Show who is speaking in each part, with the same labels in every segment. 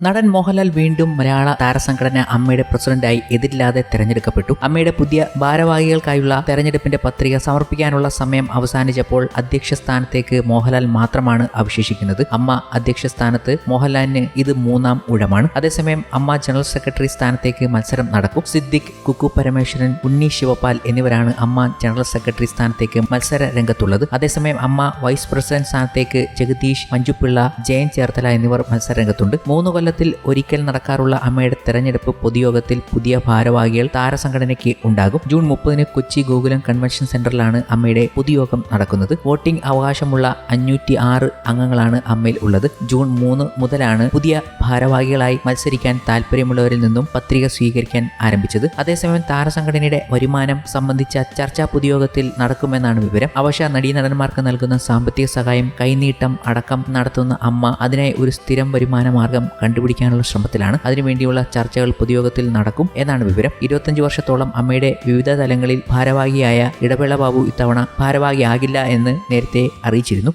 Speaker 1: നടൻ മോഹൻലാൽ വീണ്ടും മലയാള താരസംഘടന അമ്മയുടെ പ്രസിഡന്റായി എതിരില്ലാതെ തെരഞ്ഞെടുക്കപ്പെട്ടു. അമ്മയുടെ പുതിയ ഭാരവാഹികൾക്കായുള്ള തെരഞ്ഞെടുപ്പിന്റെ പത്രിക സമർപ്പിക്കാനുള്ള സമയം അവസാനിച്ചപ്പോൾ അധ്യക്ഷ സ്ഥാനത്തേക്ക് മോഹൻലാൽ മാത്രമാണ് അവശേഷിക്കുന്നത്. അമ്മ അധ്യക്ഷ സ്ഥാനത്ത് മോഹൻലാലിന് ഇത് മൂന്നാം ഊഴമാണ് അതേസമയം അമ്മ ജനറൽ സെക്രട്ടറി സ്ഥാനത്തേക്ക് മത്സരം നടക്കും. സിദ്ദിഖ് കുക്കു പരമേശ്വരൻ ഉണ്ണി ശിവപാൽ എന്നിവരാണ് അമ്മ ജനറൽ സെക്രട്ടറി സ്ഥാനത്തേക്ക് മത്സര രംഗത്തുള്ളത്. അതേസമയം അമ്മ വൈസ് പ്രസിഡന്റ് സ്ഥാനത്തേക്ക് ജഗദീഷ് മഞ്ജുപിള്ള ജയൻ ചേർത്തല എന്നിവർ മത്സര രംഗത്തുണ്ട്. മൂന്ന് കൊല്ലത്തിൽ ഒരിക്കൽ നടക്കാറുള്ള അമ്മയുടെ തെരഞ്ഞെടുപ്പ് പൊതുയോഗത്തിൽ പുതിയ ഭാരവാഹികൾ താരസംഘടനയ്ക്ക് ഉണ്ടാകും. ജൂൺ മുപ്പതിന് കൊച്ചി ഗോകുലം കൺവെൻഷൻ സെന്ററിലാണ് അമ്മയുടെ പൊതുയോഗം നടക്കുന്നത്. വോട്ടിംഗ് അവകാശമുള്ള അഞ്ഞൂറ്റി ആറ് അംഗങ്ങളാണ് അമ്മയിൽ ഉള്ളത്. ജൂൺ മൂന്ന് മുതലാണ് പുതിയ ഭാരവാഹികളായി മത്സരിക്കാൻ താല്പര്യമുള്ളവരിൽ നിന്നും പത്രിക സ്വീകരിക്കാൻ ആരംഭിച്ചത്. അതേസമയം താരസംഘടനയുടെ വരുമാനം സംബന്ധിച്ച ചർച്ചാ പൊതുയോഗത്തിൽ നടക്കുമെന്നാണ് വിവരം. അവശ നടീനടന്മാർക്ക് നൽകുന്ന സാമ്പത്തിക സഹായം കൈനീട്ടം അടക്കം നടത്തുന്ന അമ്മ അതിനായി ഒരു സ്ഥിരം വരുമാന മാർഗം കണ്ടുപിടിക്കാനുള്ള ശ്രമത്തിലാണ്. അതിനുവേണ്ടിയുള്ള ചർച്ചകൾ പൊതുയോഗത്തിൽ നടക്കും എന്നാണ് വിവരം. ഇരുപത്തഞ്ച് വർഷത്തോളം അമ്മയുടെ വിവിധ തലങ്ങളിൽ ഭാരവാഹിയായ ഇടവേള ബാബു ഇത്തവണ ഭാരവാഹിയാകില്ല എന്ന് നേരത്തെ അറിയിച്ചിരുന്നു.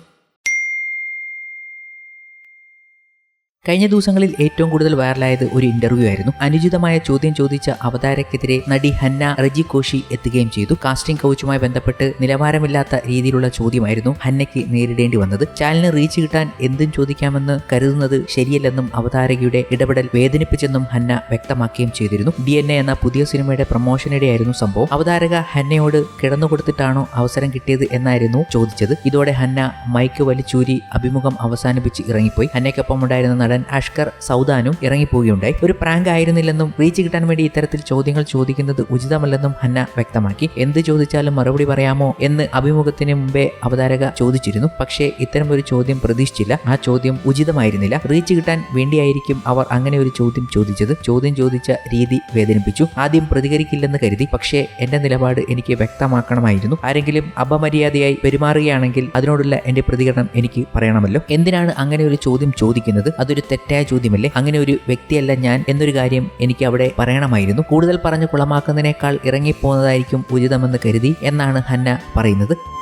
Speaker 1: കഴിഞ്ഞ ദിവസങ്ങളിൽ ഏറ്റവും കൂടുതൽ വൈറലായത് ഒരു ഇന്റർവ്യൂ ആയിരുന്നു. അനുചിതമായ ചോദ്യം ചോദിച്ച അവതാരക്കെതിരെ നടി ഹന്ന റജി കോഷി എത്തുകയും ചെയ്തു. കാസ്റ്റിംഗ് കൗച്ചുമായി ബന്ധപ്പെട്ട് നിലവാരമില്ലാത്ത രീതിയിലുള്ള ചോദ്യമായിരുന്നു ഹന്നയ്ക്ക് നേരിടേണ്ടി വന്നത്. ചാനലിന് റീച്ച് കിട്ടാൻ എന്തും ചോദിക്കാമെന്ന് കരുതുന്നത് ശരിയല്ലെന്നും അവതാരകയുടെ ഇടപെടൽ വേദനിപ്പിച്ചെന്നും ഹന്ന വ്യക്തമാക്കുകയും ചെയ്തിരുന്നു. ഡി എന്ന പുതിയ സിനിമയുടെ പ്രൊമോഷനിടെയായിരുന്നു സംഭവം. അവതാരക ഹന്നയോട് കിടന്നുകൊടുത്തിട്ടാണോ അവസരം കിട്ടിയത് എന്നായിരുന്നു ചോദിച്ചത്. ഇതോടെ ഹന്ന മൈക്ക് വലിച്ചൂരി അഭിമുഖം അവസാനിപ്പിച്ച് ഇറങ്ങിപ്പോയി. ഹന്നയ്ക്കൊപ്പം ഉണ്ടായിരുന്ന നടൻ അഷ്കർ സൗദാനും ഇറങ്ങിപ്പോവുകയുണ്ടായി. ഒരു പ്രാങ്ക് ആയിരുന്നില്ലെന്നും റീച്ച് കിട്ടാൻ വേണ്ടി ഇത്തരത്തിൽ ചോദ്യങ്ങൾ ചോദിക്കുന്നത് ഉചിതമല്ലെന്നും ഹന്ന വ്യക്തമാക്കി. എന്ത് ചോദിച്ചാലും മറുപടി പറയാമോ എന്ന് അഭിമുഖത്തിന് മുമ്പേ അവതാരക ചോദിച്ചിരുന്നു. പക്ഷേ ഇത്തരം ഒരു ചോദ്യം പ്രതീക്ഷിച്ചില്ല. ആ ചോദ്യം ഉചിതമായിരുന്നില്ല. റീച്ച് കിട്ടാൻ വേണ്ടിയായിരിക്കും അവർ അങ്ങനെ ഒരു ചോദ്യം ചോദിച്ചത്. ചോദ്യം ചോദിച്ച രീതി വേദനിപ്പിച്ചു. ആദ്യം പ്രതികരിക്കില്ലെന്ന് കരുതി. പക്ഷേ എന്റെ നിലപാട് എനിക്ക് വ്യക്തമാക്കണമായിരുന്നു. ആരെങ്കിലും അപമര്യാദയായി പെരുമാറുകയാണെങ്കിൽ അതിനോടുള്ള എന്റെ പ്രതികരണം എനിക്ക് പറയണമല്ലോ. എന്തിനാണ് അങ്ങനെ ഒരു ചോദ്യം ചോദിക്കുന്നത്? അതൊരു തെറ്റായ ചോദ്യമല്ലേ? അങ്ങനെ ഒരു വ്യക്തിയല്ല ഞാൻ എന്നൊരു കാര്യം എനിക്ക് അവിടെ പറയണമായിരുന്നു. കൂടുതൽ പറഞ്ഞ് കുളമാക്കുന്നതിനേക്കാൾ ഇറങ്ങിപ്പോകുന്നതായിരിക്കും ഉചിതമെന്ന് കരുതി എന്നാണ് ഹന്ന പറയുന്നത്.